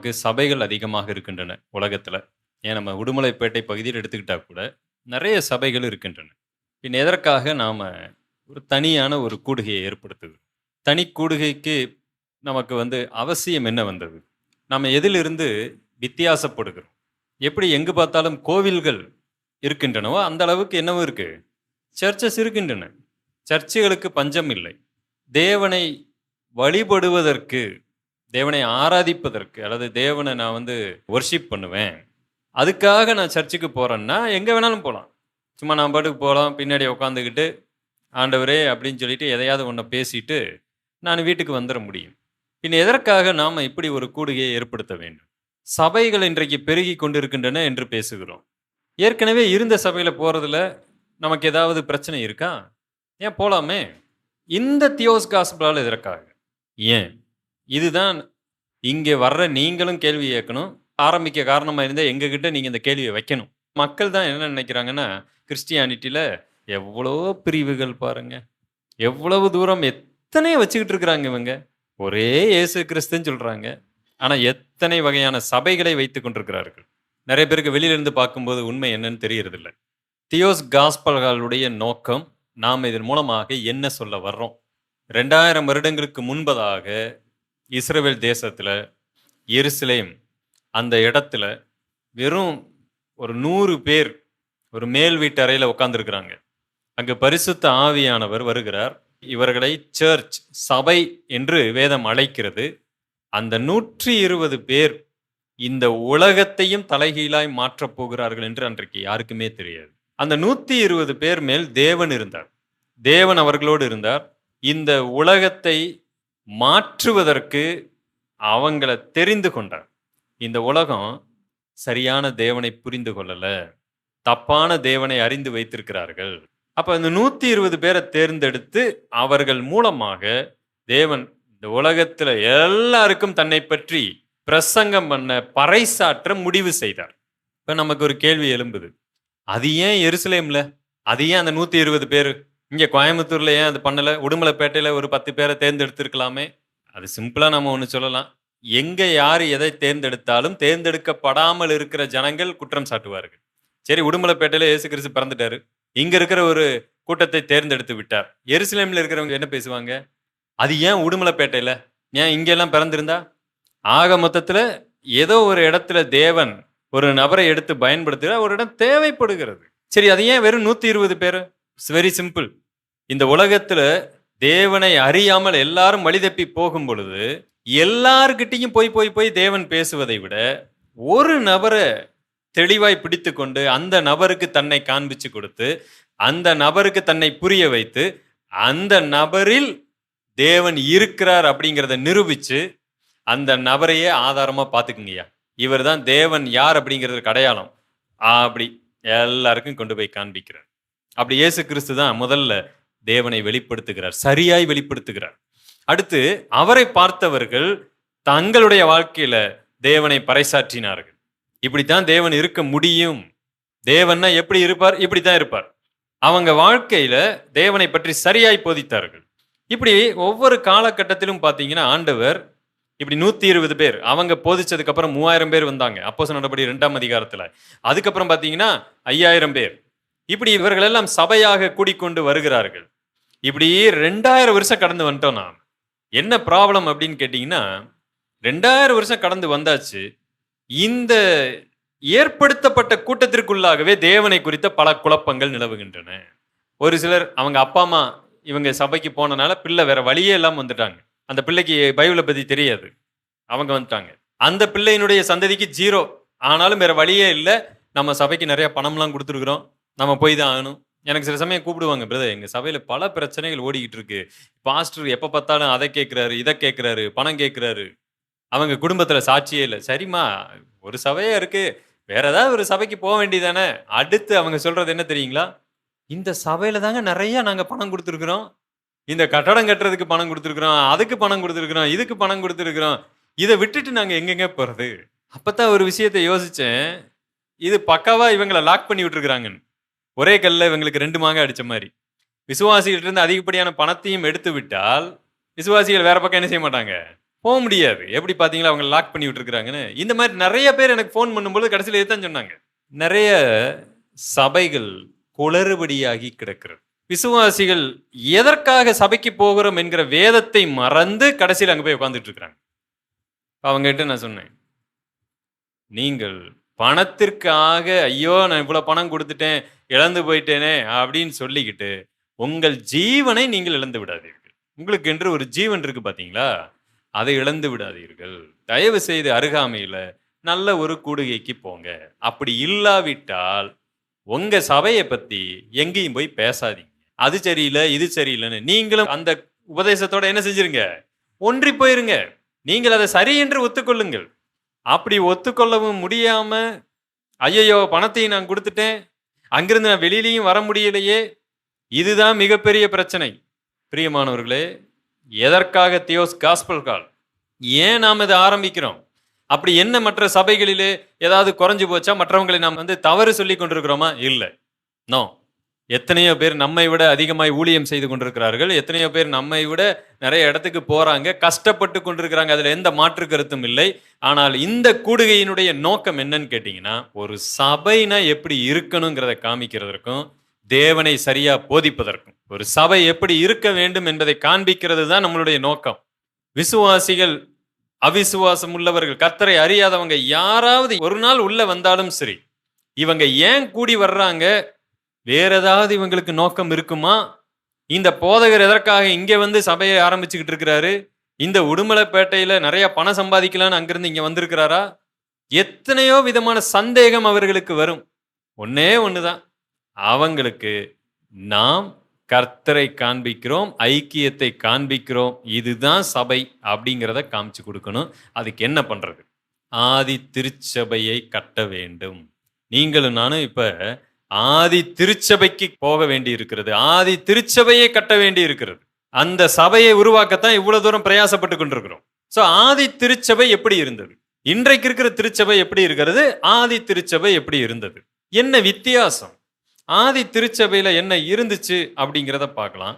நமக்கு சபைகள் அதிகமாக இருக்கின்றன உலகத்தில் ஏன் நம்ம உடுமலைப்பேட்டை பகுதியில் எடுத்துக்கிட்டா கூட, நிறைய சபைகள் இருக்கின்றன. பின் எதற்காக நாம் ஒரு தனியான ஒரு கூடுகையை ஏற்படுத்துகிறோம்? தனி கூடுகைக்கு நமக்கு வந்து அவசியம் என்ன வந்தது? நம்ம எதிலிருந்து வித்தியாசப்படுகிறோம்? எப்படி எங்கு பார்த்தாலும் கோவில்கள் இருக்கின்றனவோ, அந்த அளவுக்கு என்னவோ இருக்குது சர்ச்சஸ் இருக்கின்றன. சர்ச்சுகளுக்கு பஞ்சம் இல்லை. தேவனை வழிபடுவதற்கு, தேவனை ஆராதிப்பதற்கு, அல்லது தேவனை நான் வந்து ஒர்ஷிப் பண்ணுவேன். அதுக்காக நான் சர்ச்சுக்கு போகிறேன்னா எங்கே வேணாலும் போகலாம் சும்மா நான் பாட்டுக்கு போகலாம் பின்னாடி உட்காந்துக்கிட்டு, ஆண்டவரே அப்படின்னு சொல்லிட்டு எதையாவது ஒன்றை பேசிட்டு, நான் வீட்டுக்கு வந்துட முடியும். பின் எதற்காக நாம் இப்படி ஒரு கூடுகையை ஏற்படுத்த வேண்டும்? சபைகள் இன்றைக்கு பெருகி கொண்டிருக்கின்றன என்று பேசுகிறோம். ஏற்கனவே இருந்த சபையில் போகிறதுல நமக்கு ஏதாவது பிரச்சனை இருக்கா? ஏன் போகலாமே இந்த தியோஸ் காஸ்பலால் எதற்காக? ஏன்? இதுதான் இங்கே வர்ற நீங்களும் கேள்வி கேட்கணும். ஆரம்பிக்க காரணமா இருந்தா எங்ககிட்ட நீங்க இந்த கேள்விய வைக்கணும். மக்கள் தான் என்ன நினைக்கிறாங்கன்னா, கிறிஸ்டியானிட்டில எவ்வளோ பிரிவுகள் பாருங்க. எவ்வளவு தூரம் எத்தனையோ வச்சுக்கிட்டு இருக்கிறாங்க இவங்க. ஒரே இயேசு கிறிஸ்துன்னு சொல்றாங்க. ஆனா எத்தனை வகையான சபைகளை வைத்துக் கொண்டிருக்கிறார்கள். நிறைய பேருக்கு வெளியிலேருந்து பார்க்கும்போது உண்மை என்னன்னு தெரியறதில்ல. தியோஸ் காஸ்பல்களுடைய நோக்கம், நாம் இதன் மூலமாக என்ன சொல்ல வர்றோம்? 2000 வருடங்களுக்கு முன்பதாக இஸ்ரேல் தேசத்தில் எருசலேம் அந்த இடத்துல வெறும் ஒரு நூறு பேர் ஒரு மேல் வீட்டு அறையில் உட்காந்துருக்குறாங்க அங்கு பரிசுத்த ஆவியானவர் வருகிறார். இவர்களை சர்ச், சபை என்று வேதம் அழைக்கிறது. அந்த 120 பேர் இந்த உலகத்தையும் தலைகீழாய் மாற்றப் போகிறார்கள் என்று அன்றைக்கு யாருக்குமே தெரியாது. அந்த 120 பேர் மேல் தேவன் இருந்தார். தேவன் அவர்களோடு இருந்தார். இந்த உலகத்தை மாற்றுவதற்கு அவங்கள தெரிந்து கொண்டார். இந்த உலகம் சரியான தேவனை புரிந்து கொள்ளலை தப்பான தேவனை அறிந்து வைத்திருக்கிறார்கள். அப்போ இந்த நூற்றி இருபது பேரை தேர்ந்தெடுத்து அவர்கள் மூலமாக தேவன் இந்த உலகத்தில் எல்லாருக்கும் தன்னை பற்றி பிரசங்கம் பண்ண, பறைசாற்ற முடிவு செய்தார். இப்போ நமக்கு ஒரு கேள்வி எழும்புது. அது ஏன் எருசலேம்ல? அது ஏன் அந்த நூற்றி இருபது பேர் இங்க கோயம்புத்தூர்ல ஏன் அது பண்ணல? உடுமலைப்பேட்டையில ஒரு பத்து பேரை தேர்ந்தெடுத்திருக்கலாமே? அது சிம்பிளா நம்ம ஒண்ணு சொல்லலாம். எங்க யாரு எதை தேர்ந்தெடுத்தாலும் தேர்ந்தெடுக்கப்படாமல் இருக்கிற ஜனங்கள் குற்றம் சாட்டுவார்கள். சரி உடுமலைப்பேட்டையில இயேசு கிறிஸ்து பிறந்துட்டாரு. இங்க இருக்கிற ஒரு கூட்டத்தை தேர்ந்தெடுத்து விட்டார். எருசலேம்ல இருக்கிறவங்க என்ன பேசுவாங்க? அது ஏன் உடுமலைப்பேட்டையில? ஏன் இங்கெல்லாம் பிறந்திருந்தா? ஆக மொத்தத்துல ஏதோ ஒரு இடத்துல தேவன் ஒரு நபரை எடுத்து பயன்படுத்துகிற ஒரு இடம் தேவைப்படுகிறது. சரி அது ஏன் வெறும் நூற்றி இருபது பேர் இட்ஸ் வெரி சிம்பிள். இந்த உலகத்துல தேவனை அறியாமல் எல்லாரும் வழி தப்பி போகும் பொழுது, எல்லார்கிட்டையும் போய் போய் போய் தேவன் பேசுவதை விட, ஒரு நபரை தெளிவாய் பிடித்துக்கொண்டு, அந்த நபருக்கு தன்னை காண்பிச்சு கொடுத்து, அந்த நபருக்கு தன்னை புரிய வைத்து, அந்த நபரில் தேவன் இருக்கிறார் அப்படிங்கிறத நிரூபிச்சு, அந்த நபரையே ஆதாரமா பார்த்துக்குங்கய்யா. இவர்தான் தேவன் யார் அப்படிங்கிறதுக்கு அடையாளம். அப்படி எல்லாருக்கும் கொண்டு போய் காண்பிக்கிறார். அப்படி இயேசு கிறிஸ்து தான் முதல்ல தேவனை வெளிப்படுத்துகிறார். சரியாய் வெளிப்படுத்துகிறார். அடுத்து அவரை பார்த்தவர்கள் தங்களுடைய வாழ்க்கையில தேவனை பறைசாற்றினார்கள். இப்படித்தான் தேவன் இருக்க முடியும். தேவன்னா எப்படி இருப்பார்? இப்படித்தான் இருப்பார். அவங்க வாழ்க்கையில தேவனை பற்றி சரியாய் போதித்தார்கள். இப்படி ஒவ்வொரு காலகட்டத்திலும் பார்த்தீங்கன்னா, ஆண்டவர் இப்படி 120 பேர் அவங்க போதிச்சதுக்கு அப்புறம் 3000 பேர் வந்தாங்க. அப்போஸ்தலர் நடபடி ரெண்டாம் அதிகாரத்துல. அதுக்கப்புறம் பார்த்தீங்கன்னா 5000 பேர். இப்படி இவர்கள் எல்லாம் சபையாக கூடிக்கொண்டு வருகிறார்கள். இப்படி 2000 வருஷம் கடந்து வந்துட்டோம் நாம். என்ன ப்ராப்ளம் அப்படின்னு கேட்டீங்கன்னா, 2000 வருஷம் கடந்து வந்தாச்சு. இந்த ஏற்படுத்தப்பட்ட கூட்டத்திற்குள்ளாகவே தேவனை குறித்த பல குழப்பங்கள் நிலவுகின்றன. ஒரு சிலர் அவங்க அப்பா, அம்மா இவங்க சபைக்கு போனனால பிள்ளை வேற வழியே இல்லாமல் வந்துட்டாங்க. அந்த பிள்ளைக்கு பைபிளை பத்தி தெரியாது. அவங்க வந்துட்டாங்க. அந்த பிள்ளையினுடைய சந்ததிக்கு ஜீரோ ஆனாலும் வேற வழியே இல்லை நம்ம சபைக்கு நிறைய பணம்லாம் கொடுத்துருக்குறோம் நம்ம போய் தான் ஆகணும். எனக்கு சில சமயம் கூப்பிடுவாங்க, பிரதர் எங்க சபையில பல பிரச்சனைகள் ஓடிக்கிட்டு இருக்கு. பாஸ்டர் எப்ப பார்த்தாலும் அதை கேட்கிறாரு, இதை கேட்கிறாரு, பணம் கேட்கிறாரு. அவங்க குடும்பத்துல சாட்சியே இல்லை சரிம்மா, ஒரு சபையா இருக்கு. வேற ஏதாவது ஒரு சபைக்கு போக வேண்டியதானே? அடுத்து அவங்க சொல்றது என்ன தெரியுங்களா? இந்த சபையில தாங்க நிறைய நாங்க பணம் கொடுத்துருக்குறோம் இந்த கட்டடம் கட்டுறதுக்கு பணம் கொடுத்துருக்குறோம் அதுக்கு பணம் கொடுத்துருக்குறோம் இதுக்கு பணம் கொடுத்துருக்குறோம் இதை விட்டுட்டு நாங்க எங்கெங்க போறது? அப்பதான் ஒரு விஷயத்த யோசிச்சேன். இது பக்காவா இவங்களை லாக் பண்ணி விட்டுருக்குறாங்கன்னு ஒரே கல்ல இவங்களுக்கு ரெண்டு மாங்க அடிச்ச மாதிரி. விசுவாசிகள்ட்டிருந்து அதிகப்படியான பணத்தையும் எடுத்து விட்டால், விசுவாசிகள் வேற பக்கம் என்ன செய்ய மாட்டாங்க? போக முடியாது. எப்படி பார்த்தீங்களா? அவங்க லாக் பண்ணி விட்டுருக்குறாங்கன்னு. இந்த மாதிரி நிறைய பேர் எனக்கு ஃபோன் பண்ணும்போது கடைசியில் இதுதான் சொன்னாங்க. நிறைய சபைகள் குளறுபடியாகி கிடக்கிறது. விசுவாசிகள் எதற்காக சபைக்கு போகிறோம் என்கிற வேதத்தை மறந்து கடைசியில் அங்கே போய் உட்காந்துட்டு இருக்கிறாங்க. அவங்ககிட்ட நான் சொன்னேன். நீங்கள் பணத்திற்காக ஐயோ நான் இவ்வளோ பணம் கொடுத்துட்டேன் இழந்து போயிட்டேனே அப்படின்னு சொல்லிக்கிட்டு உங்கள் ஜீவனை நீங்கள் இழந்து விடாதீர்கள். உங்களுக்கு என்று ஒரு ஜீவன் இருக்கு பார்த்தீங்களா அதை இழந்து விடாதீர்கள். தயவு செய்து அருகாமையில் நல்ல ஒரு கூடுகைக்கு போங்க. அப்படி இல்லாவிட்டால் உங்க சபையை பத்தி எங்கேயும் போய் பேசாதீங்க. அது சரியில்லை இது சரியில்லைன்னு நீங்களும் அந்த உபதேசத்தோட என்ன செஞ்சிருங்க? ஒன்றி போயிருங்க. நீங்கள் அதை சரி என்று ஒத்துக்கொள்ளுங்கள். அப்படி ஒத்துக்கொள்ளவும் முடியாம ஐயையோ பணத்தையும் நான் கொடுத்துட்டேன். அங்கிருந்து நான் வெளியிலையும் வர முடியலையே. இதுதான் மிகப்பெரிய பிரச்சனை. பிரியமானவர்களே எதற்காக தியோஸ் காஸ்பல் கால் ஏன் நாம் இதை ஆரம்பிக்கிறோம்? அப்படி என்ன மற்ற சபைகளிலே ஏதாவது குறைஞ்சு போச்சா? மற்றவங்களை நாம் வந்து தவறு சொல்லி கொண்டிருக்கிறோமா? இல்லை. நோ எத்தனையோ பேர் நம்மை விட அதிகமாய் ஊழியம் செய்து கொண்டிருக்கிறார்கள். எத்தனையோ பேர் நம்மை விட நிறைய இடத்துக்கு போறாங்க. கஷ்டப்பட்டு கொண்டிருக்கிறாங்க. அதுல எந்த மாற்று கருத்தும் இல்லை. ஆனால் இந்த கூடுகையினுடைய நோக்கம் என்னன்னு கேட்டீங்கன்னா ஒரு சபைனா எப்படி இருக்கணுங்கிறத காமிக்கிறதற்கும் தேவனை சரியா போதிப்பதற்கும். ஒரு சபை எப்படி இருக்க வேண்டும் என்பதை காண்பிக்கிறது தான் நம்மளுடைய நோக்கம். விசுவாசிகள் அவிசுவாசம் உள்ளவர்கள் கர்த்தரை அறியாதவங்க யாராவது ஒரு நாள் உள்ள வந்தாலும் சரி இவங்க ஏன் கூடி வர்றாங்க? வேற ஏதாவது இவங்களுக்கு நோக்கம் இருக்குமா? இந்த போதகர் எதற்காக இங்கே வந்து சபையை ஆரம்பிச்சுக்கிட்டு இருக்கிறாரு? இந்த உடுமலைப்பேட்டையில் நிறைய பணம் சம்பாதிக்கலான்னு அங்கிருந்து இங்கே வந்திருக்கிறாரா? எத்தனையோ விதமான சந்தேகம் அவர்களுக்கு வரும். ஒன்னே தான் அவங்களுக்கு நாம் கர்த்தரை காண்பிக்கிறோம் ஐக்கியத்தை காண்பிக்கிறோம். இதுதான் சபை அப்படிங்கிறத காமிச்சு கொடுக்கணும். அதுக்கு என்ன பண்ணுறது ஆதி திருச்சபையை கட்ட வேண்டும். நீங்களும் நானும் இப்போ ஆதி திருச்சபைக்கு போக வேண்டி இருக்கிறது ஆதி திருச்சபையை கட்ட வேண்டி இருக்கிறது அந்த சபையை உருவாக்கத்தான் இவ்வளவு தூரம் பிரயாசப்பட்டு கொண்டிருக்கிறோம். சோ ஆதி திருச்சபை எப்படி இருந்தது? இன்றைக்கு இருக்கிற திருச்சபை எப்படி இருக்கிறது? ஆதி திருச்சபை எப்படி இருந்தது? என்ன வித்தியாசம்? ஆதி திருச்சபையில என்ன இருந்துச்சு அப்படிங்கிறத பார்க்கலாம்.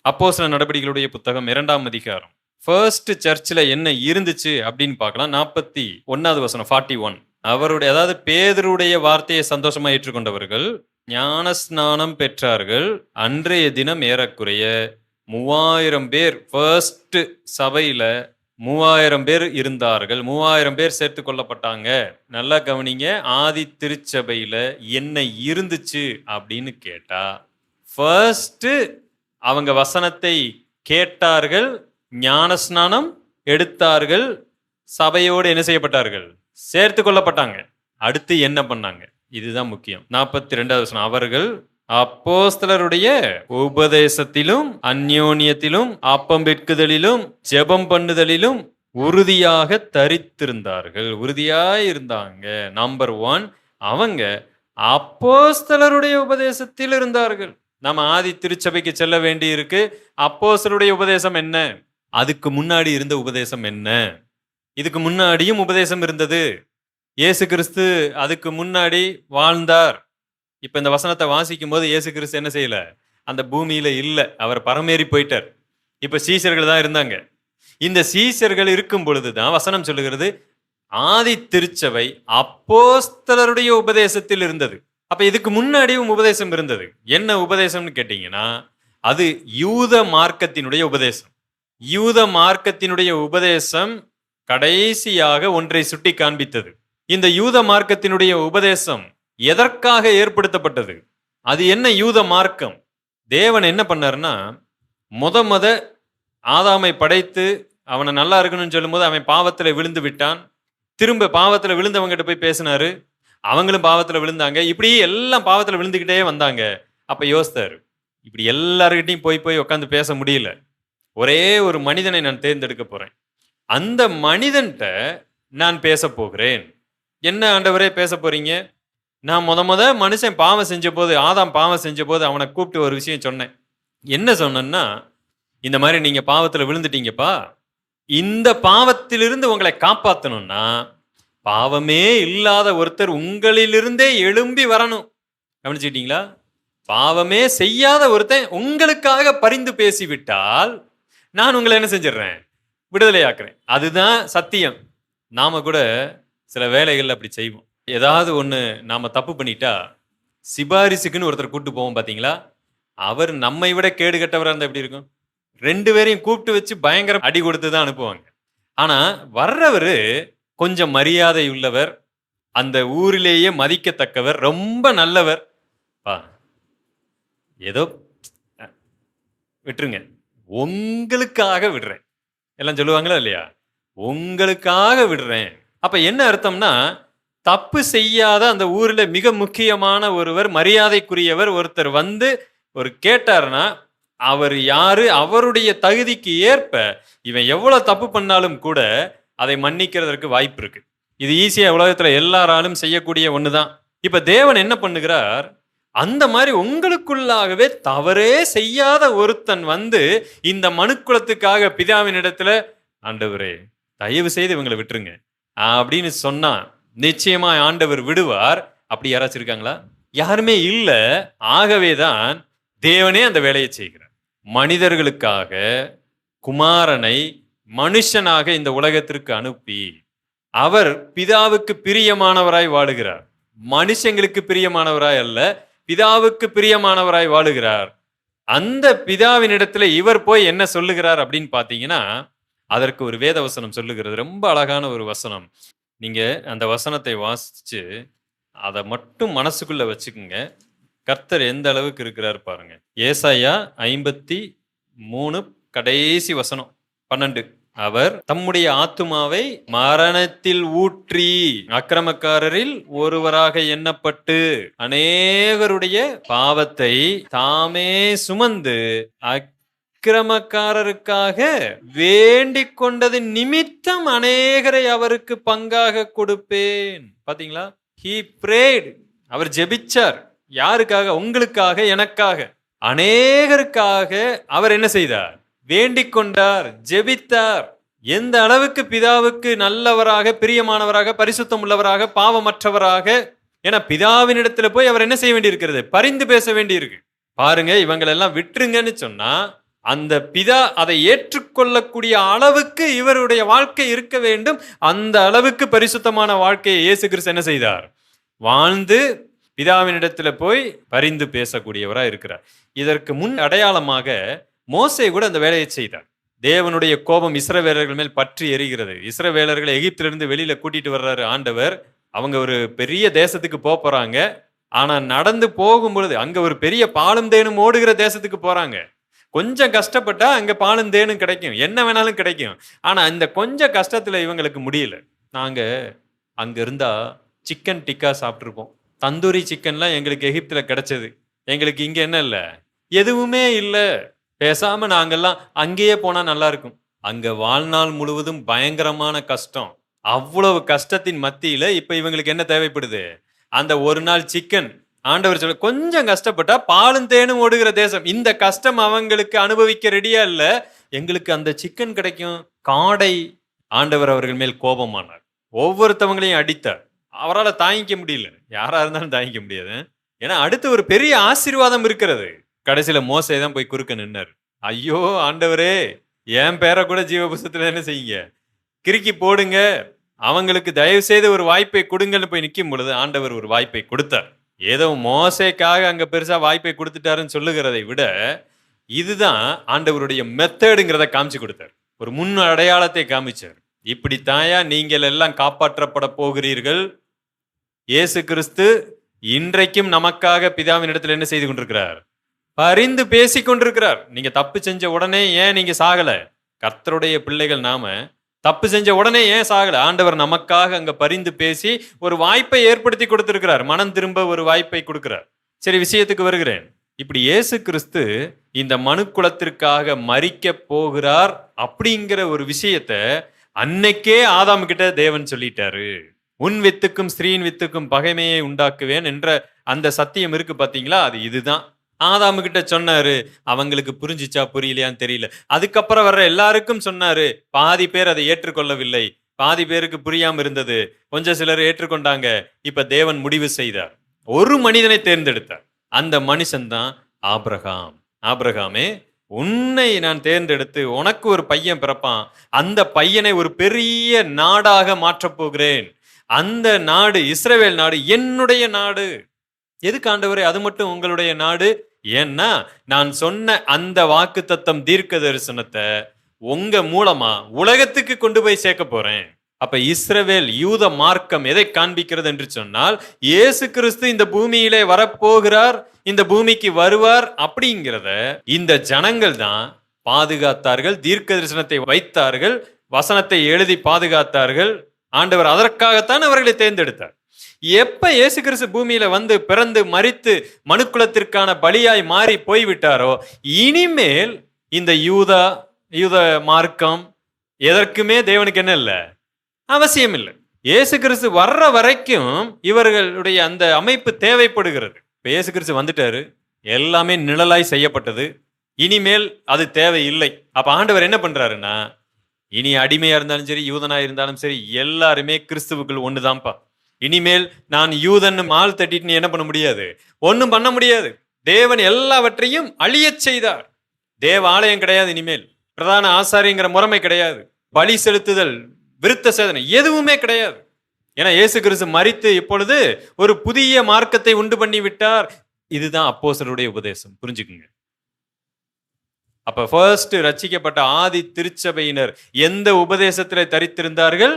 அப்போ சில நடவடிக்கைகளுடைய புத்தகம் இரண்டாம் அதிகாரம். ஃபர்ஸ்ட் சர்ச்சில் என்ன இருந்துச்சு அப்படின்னு பார்க்கலாம். நாற்பத்தி ஒன்னாவது வசனம் ஃபார்ட்டி ஒன் அவருடைய அதாவது பேதருடைய வார்த்தையை சந்தோஷமா ஏற்றுக்கொண்டவர்கள் ஞான ஸ்நானம் பெற்றார்கள் அன்றைய தினம் ஏறக்குறைய மூவாயிரம் பேர் ஃபர்ஸ்ட் சபையில மூவாயிரம் பேர் இருந்தார்கள். மூவாயிரம் பேர் சேர்த்து கொள்ளப்பட்டாங்க. நல்லா கவனிங்க ஆதி திருச்சபையில என்ன இருந்துச்சு அப்படின்னு கேட்டா ஃபர்ஸ்ட் அவங்க வசனத்தை கேட்டார்கள் ஞானஸ்நானம் எடுத்தார்கள் சபையோடு என்ன செய்யப்பட்டார்கள்? சேர்த்து கொள்ளப்பட்டாங்க. அடுத்து என்ன பண்ணாங்க? இதுதான் முக்கியம். நாற்பத்தி ரெண்டாவது வசனம். அவர்கள் அப்போஸ்தலருடைய உபதேசத்திலும் அந்யோன்யத்திலும் அப்பம் வெட்குதலிலும் ஜெபம் பண்ணுதலிலும் உறுதியாக தரித்திருந்தார்கள். உறுதியாக இருந்தாங்க. நம்பர் ஒன் அவங்க அப்போஸ்தலருடைய உபதேசத்தில் இருந்தார்கள். நம்ம ஆதி திருச்சபைக்கு செல்ல வேண்டி இருக்கு அப்போஸ்தலருடைய உபதேசம் என்ன? அதுக்கு முன்னாடி இருந்த உபதேசம் என்ன? இதுக்கு முன்னாடியும் உபதேசம் இருந்தது. இயேசு கிறிஸ்து அதுக்கு முன்னாடி வாழ்ந்தார். இப்ப இந்த வசனத்தை வாசிக்கும் போது இயேசு கிறிஸ்து என்ன செய்யல? அந்த பூமியில இல்லை. அவர் பரமேறி போயிட்டார். இப்ப சீசர்கள் தான் இருந்தாங்க. இந்த சீசர்கள் இருக்கும் பொழுதுதான் வசனம் சொல்லுகிறது ஆதி திருச்சபை அப்போஸ்தலருடைய உபதேசத்தில் இருந்தது. அப்ப இதுக்கு முன்னாடியும் உபதேசம் இருந்தது. என்ன உபதேசம்னு கேட்டீங்கன்னா அது யூத மார்க்கத்தினுடைய உபதேசம். யூத மார்க்கத்தினுடைய உபதேசம் கடைசியாக ஒன்றை சுட்டி காண்பித்தது. இந்த யூத மார்க்கத்தினுடைய உபதேசம் எதற்காக ஏற்படுத்தப்பட்டது? அது என்ன யூத மார்க்கம்? தேவன் என்ன பண்ணாருன்னா முத முத ஆதாமை படைத்து அவனை நல்லா இருக்கணும்னு சொல்லும்போது அவன் பாவத்தில் விழுந்து விட்டான். திரும்ப பாவத்தில் விழுந்தவங்ககிட்ட போய் பேசினாரு. அவங்களும் பாவத்தில் விழுந்தாங்க. இப்படி எல்லாம் பாவத்தில் விழுந்துக்கிட்டே வந்தாங்க. அப்போ யோசித்தார் இப்படி எல்லாருக்கிட்டையும் போய் போய் உட்காந்து பேச முடியல. ஒரே ஒரு மனிதனை நான் தேர்ந்தெடுக்க போகிறேன் அந்த மனிதன்கிட்ட நான் பேச போகிறேன். என்ன ஆண்டவரே பேச போறீங்க? நான் முத முத மனுஷன் பாவம் செஞ்ச போது ஆதாம் பாவம் செஞ்ச போது அவனை கூப்பிட்டு ஒரு விஷயம் சொன்னேன். என்ன சொன்னேன்னா இந்த மாதிரி நீங்க பாவத்துல விழுந்துட்டீங்கப்பா. இந்த பாவத்திலிருந்து உங்களை காப்பாத்தணும்னா பாவமே இல்லாத ஒருத்தர் உங்களிலிருந்தே எழும்பி வரணும். கவனிச்சுக்கிட்டீங்களா? பாவமே செய்யாத ஒருத்தன் உங்களுக்காக பரிந்து பேசிவிட்டால் நான் உங்களை என்ன செஞ்சிடுறேன்? விடுதலையாக்குறேன். அதுதான் சத்தியம். நாம் கூட சில வேலைகள் அப்படி செய்வோம். ஏதாவது ஒன்று நாம் தப்பு பண்ணிட்டா சிபாரிசுக்குன்னு ஒருத்தர் கூப்பிட்டு போவோம் பார்த்தீங்களா அவர் நம்மை விட கேடு கெட்டவராக இருந்தால் எப்படி இருக்கும்? ரெண்டு பேரையும் கூப்பிட்டு வச்சு பயங்கர அடி கொடுத்து தான் அனுப்புவாங்க. ஆனால் வர்றவர் கொஞ்சம் மரியாதை உள்ளவர் அந்த ஊரிலேயே மதிக்கத்தக்கவர் ரொம்ப நல்லவர். பா ஏதோ விட்டுருங்க. உங்களுக்காக விடுறேன். எல்லாம் சொல்லுவாங்களா இல்லையா? உங்களுக்காக விடுறேன். அப்ப என்ன அர்த்தம்னா தப்பு செய்யாத அந்த ஊர்ல மிக முக்கியமான ஒருவர் மரியாதைக்குரியவர் ஒருத்தர் வந்து ஒரு கேட்டாருன்னா அவர் யாரு அவருடைய தகுதிக்கு ஏற்ப இவன் எவ்வளவு தப்பு பண்ணாலும் கூட அதை மன்னிக்கிறதற்கு வாய்ப்பு இருக்கு. இது ஈஸியா உலகத்துல எல்லாராலும் செய்யக்கூடிய ஒண்ணுதான். இப்ப தேவன் என்ன பண்ணுகிறார்? அந்த மாதிரி உங்களுக்குள்ளாகவே தவறே செய்யாத ஒருத்தன் வந்து இந்த மனுக்குலத்துக்காக பிதாவின் இடத்துல ஆண்டவரே தயவு செய்து இவங்களை விட்டுருங்க. அப்படின்னு சொன்னா நிச்சயமா ஆண்டவர் விடுவார். அப்படி யாராச்சும் இருக்காங்களா? யாருமே இல்லை. ஆகவே தான் தேவனே அந்த வேலையை செய்கிறார். மனிதர்களுக்காக குமாரனை மனுஷனாக இந்த உலகத்திற்கு அனுப்பி அவர் பிதாவுக்கு பிரியமானவராய் வாழுகிறார். மனுஷங்களுக்கு பிரியமானவராய் அல்ல பிதாவுக்கு பிரியமானவராய் வாழுகிறார். அந்த பிதாவினிடத்துல இவர் போய் என்ன சொல்லுகிறார் அப்படின்னு பாத்தீங்கன்னா அதற்கு ஒரு வேத வசனம் சொல்லுகிறது. ரொம்ப அழகான ஒரு வசனம். நீங்க அந்த வசனத்தை வாசிச்சு அதை மட்டும் மனசுக்குள்ள வச்சுக்குங்க. கர்த்தர் எந்த அளவுக்கு இருக்கிறார் பாருங்க. ஏசாயா ஐம்பத்தி மூணு கடைசி வசனம். பன்னெண்டு. அவர் தம்முடைய ஆத்துமாவை மரணத்தில் ஊற்றி அக்கிரமக்காரரில் ஒருவராக எண்ணப்பட்டு அநேகருடைய பாவத்தை தாமே சுமந்து அக்கிரமக்காரருக்காக வேண்டிக் கொண்டது நிமித்தம் அநேகரை அவருக்கு பங்காக கொடுப்பேன். பாத்தீங்களா? ஹீ பிரேட் அவர் ஜெபிச்சார். யாருக்காக? உங்களுக்காக எனக்காக. அநேகருக்காக அவர் என்ன செய்தார்? வேண்டிக் கொண்டார் ஜெபித்தார். எந்த அளவுக்கு பிதாவுக்கு நல்லவராக பிரியமானவராக பரிசுத்தம் உள்ளவராக பாவமற்றவராக என பிதாவினிடத்துல போய் அவர் என்ன செய்ய வேண்டியிருக்கிறது? பரிந்து பேச வேண்டியிருக்கு பாருங்க இவங்களெல்லாம் விட்டுருங்கன்னு சொன்னா அந்த பிதா அதை ஏற்றுக்கொள்ளக்கூடிய அளவுக்கு இவருடைய வாழ்க்கை இருக்க வேண்டும். அந்த அளவுக்கு பரிசுத்தமான வாழ்க்கையை இயேசு கிறிஸ்து என்ன செய்தார்? வாழ்ந்து பிதாவினிடத்துல போய் பரிந்து பேசக்கூடியவராக இருக்கிறார். இதற்கு முன் அடையாளமாக மோசை கூட அந்த வேலையை செய்தார். தேவனுடைய கோபம் இஸ்ரவேலர்கள் மேல் பற்றி எரிகிறது. இஸ்ரவேலர்களை எகிப்திலிருந்து வெளியில கூட்டிட்டு வர்றாரு ஆண்டவர். அவங்க ஒரு பெரிய தேசத்துக்கு போக போறாங்க. ஆனா நடந்து போகும்பொழுது அங்க ஒரு பெரிய பாலும் தேனும் ஓடுகிற தேசத்துக்கு போறாங்க. கொஞ்சம் கஷ்டப்பட்டா அங்க பாலும் தேனும் கிடைக்கும். என்ன வேணாலும் கிடைக்கும். ஆனா இந்த கொஞ்சம் கஷ்டத்துல இவங்களுக்கு முடியல. நாங்க அங்க இருந்தா சிக்கன் டிக்கா சாப்பிட்ருப்போம் தந்தூரி சிக்கன்லாம் எங்களுக்கு எகிப்தில் கிடைச்சது. எங்களுக்கு இங்கே என்ன இல்லை? எதுவுமே இல்லை. பேசாமல் நாங்கள்லாம் அங்கேயே போனால் நல்லா இருக்கும். வாழ்நாள் முழுவதும் பயங்கரமான கஷ்டம். அவ்வளவு கஷ்டத்தின் மத்தியில் இப்போ இவங்களுக்கு என்ன தேவைப்படுது? அந்த ஒரு நாள் சிக்கன் ஆண்டவர் சொல்ல கொஞ்சம் கஷ்டப்பட்டா பாலும் தேனும் ஓடுகிற தேசம். இந்த கஷ்டம் அவங்களுக்கு அனுபவிக்க ரெடியா இல்லை. எங்களுக்கு அந்த சிக்கன் கிடைக்கும். காடை. ஆண்டவர் அவர்கள் மேல் கோபமானார். ஒவ்வொருத்தவங்களையும் அடித்தார். அவரால் தாங்கிக்க முடியல யாரா இருந்தாலும் தாங்கிக்க முடியாது. ஏன்னா அடுத்து ஒரு பெரிய ஆசீர்வாதம் இருக்கிறது. கடைசியில மோசே தான் போய் குறுக்க நின்னார். ஐயோ ஆண்டவரே என் பேரை கூட ஜீவ புஸ்தத்துல என்ன செய்யுங்க. கிறுக்கி போடுங்க. அவங்களுக்கு தயவு செய்து ஒரு வாய்ப்பை கொடுங்கன்னு போய் நிற்கும் பொழுது ஆண்டவர் ஒரு வாய்ப்பை கொடுத்தார். ஏதோ மோசைக்காக அங்க பெருசா வாய்ப்பை கொடுத்துட்டாருன்னு சொல்லுகிறதை விட இதுதான் ஆண்டவருடைய மெத்தடுங்கிறத காமிச்சு கொடுத்தார். ஒரு முன் அடையாளத்தை காமிச்சார். இப்படி தாயா நீங்கள் எல்லாம் காப்பாற்றப்பட போகிறீர்கள்? இயேசு கிறிஸ்து இன்றைக்கும் நமக்காக பிதாவின் இடத்துல என்ன செய்து கொண்டிருக்கிறார்? பரிந்து பேசி கொண்டிருக்கிறார். நீங்க தப்பு செஞ்ச உடனே ஏன் நீங்க சாகல? கர்த்தருடைய பிள்ளைகள் நாம தப்பு செஞ்ச உடனே ஏன் சாகல? ஆண்டவர் நமக்காக அங்க பரிந்து பேசி ஒரு வாய்ப்பை ஏற்படுத்தி கொடுத்திருக்கிறார். மனம் திரும்ப ஒரு வாய்ப்பை கொடுக்கிறார். சரி விஷயத்துக்கு வருகிறேன். இப்படி இயேசு கிறிஸ்து இந்த மனு குலத்திற்காக மறிக்க போகிறார் அப்படிங்கிற ஒரு விஷயத்த அன்னைக்கே ஆதாம் கிட்ட தேவன் சொல்லிட்டாரு. உன் வித்துக்கும் ஸ்ரீன் வித்துக்கும் பகைமையை உண்டாக்குவேன் என்ற அந்த சத்தியம் இருக்கு பாத்தீங்களா? அது இதுதான். ஆதாம் கிட்ட சொன்னாரு அவங்களுக்கு புரிஞ்சிச்சா புரியலையான்னு தெரியல. அதுக்கப்புறம் வர்ற எல்லாருக்கும் சொன்னாரு பாதி பேர் அதை ஏற்றுக்கொள்ளவில்லை. பாதி பேருக்கு புரியாம இருந்தது. கொஞ்சம் சிலர் ஏற்றுக்கொண்டாங்க. இப்ப தேவன் முடிவு செய்தார். ஒரு மனிதனை தேர்ந்தெடுத்தார். அந்த மனுஷன் தான் ஆப்ரஹாம் ஆப்ரஹாமே உன்னை நான் தேர்ந்தெடுத்து உனக்கு ஒரு பையன் பிறப்பான். அந்த பையனை ஒரு பெரிய நாடாக மாற்றப் போகிறேன். அந்த நாடு இஸ்ரேவேல் நாடு என்னுடைய நாடு. எதுக்கு ஆண்டவரே அது மட்டும் உங்களுடைய நாடு? ஏன்னா நான் சொன்ன அந்த வாக்கு தத்தம் தீர்க்க தரிசனத்தை உங்க மூலமா உலகத்துக்கு கொண்டு போய் சேர்க்க போறேன். அப்ப இஸ்ரவேல் யூத மார்க்கம் எதை காண்பிக்கிறது என்று சொன்னால் இயேசு கிறிஸ்து இந்த பூமியிலே வரப்போகிறார் இந்த பூமிக்கு வருவார் அப்படிங்கிறத இந்த ஜனங்கள் தான் பாதுகாத்தார்கள் தீர்க்க தரிசனத்தை வைத்தார்கள் வசனத்தை எழுதி பாதுகாத்தார்கள். ஆண்டவர் அதற்காகத்தான் அவர்களை தேர்ந்தெடுத்தார். எப்ப இயேசு கிறிஸ்து பூமியில வந்து பிறந்து மறித்து மனுக்குலத்திற்கான பலியாய் மாறி போய்விட்டாரோ இனிமேல் இந்த யூதா யூத மார்க்கம் எதற்குமே தேவனுக்கு என்ன இல்லை? அவசியம் இல்லை. இயேசு கிறிஸ்து வர்ற வரைக்கும் இவர்களுடைய அந்த அமைப்பு தேவைப்படுகிறது. இப்ப இயேசு கிறிஸ்து வந்துட்டாரு. எல்லாமே நிழலாய் செய்யப்பட்டது. இனிமேல் அது தேவையில்லை. அப்ப ஆண்டவர் என்ன பண்றாருன்னா இனி அடிமையா இருந்தாலும் சரி யூதனா இருந்தாலும் சரி எல்லாருமே கிறிஸ்துவுக்குள் ஒண்ணுதான்ப்பா. இனிமேல் நான் யூதன் மால் தட்டிட்டு நீ என்ன பண்ண முடியாது? ஒன்றும் பண்ண முடியாது. தேவன் எல்லாவற்றையும் அழியச் செய்தார். தேவ ஆலயம் கிடையாது இனிமேல். பிரதான ஆசாரியங்கிற முறைமை கிடையாது. பலி செலுத்துதல் விருத்த சேதனை எதுவுமே கிடையாது. ஏன்னா இயேசு கிறிஸ்து மறித்து இப்பொழுது ஒரு புதிய மார்க்கத்தை உண்டு பண்ணி விட்டார். இதுதான் அப்போசருடைய உபதேசம். புரிஞ்சுக்குங்க. அப்ப ஃபர்ஸ்ட் ரச்சிக்கப்பட்ட ஆதி திருச்சபையினர் எந்த உபதேசத்தில் தரித்திருந்தார்கள்?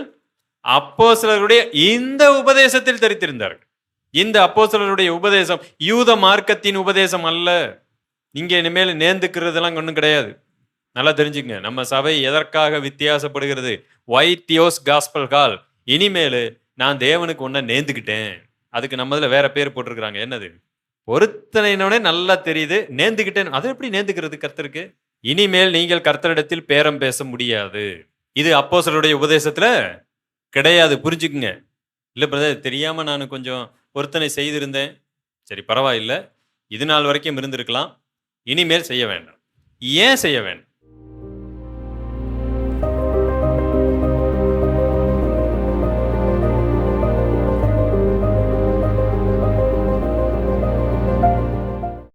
அப்போ சிலருடைய இந்த உபதேசத்தில் தரித்திருந்தார்கள். இந்த அப்போ சிலருடைய உபதேசம் யூத மார்க்கத்தின் உபதேசம் அல்ல. இங்கே இனிமேல் நேர்ந்துக்கிறதெல்லாம் ஒன்றும் கிடையாது. நல்லா தெரிஞ்சுங்க நம்ம சபை எதற்காக வித்தியாசப்படுகிறது? வைத்தியோஸ் தியோஸ் காஸ்பல் கால் இனிமேல் நான் தேவனுக்கு ஒன்றை நேர்ந்துக்கிட்டேன் அதுக்கு நம்ம இதுல வேற பேர் போட்டிருக்கிறாங்க. என்னது? பொருத்தனைனோட நல்லா தெரியுது. நேர்ந்துக்கிட்டேன் அது எப்படி நேர்ந்துக்கிறது கர்த்தருக்கு? இனிமேல் நீங்கள் கர்த்தரிடத்தில் பேரம் பேச முடியாது. இது அப்போ சிலருடைய உபதேசத்துல கிடையாது புரிஞ்சுக்குங்க. இல்லை பிரதர் தெரியாமல் நான் கொஞ்சம் பொருத்தனை செய்திருந்தேன். சரி பரவாயில்லை. இது நாள் வரைக்கும் இருந்திருக்கலாம். இனிமேல் செய்ய வேண்டாம். ஏன் செய்ய வேண்டாம்?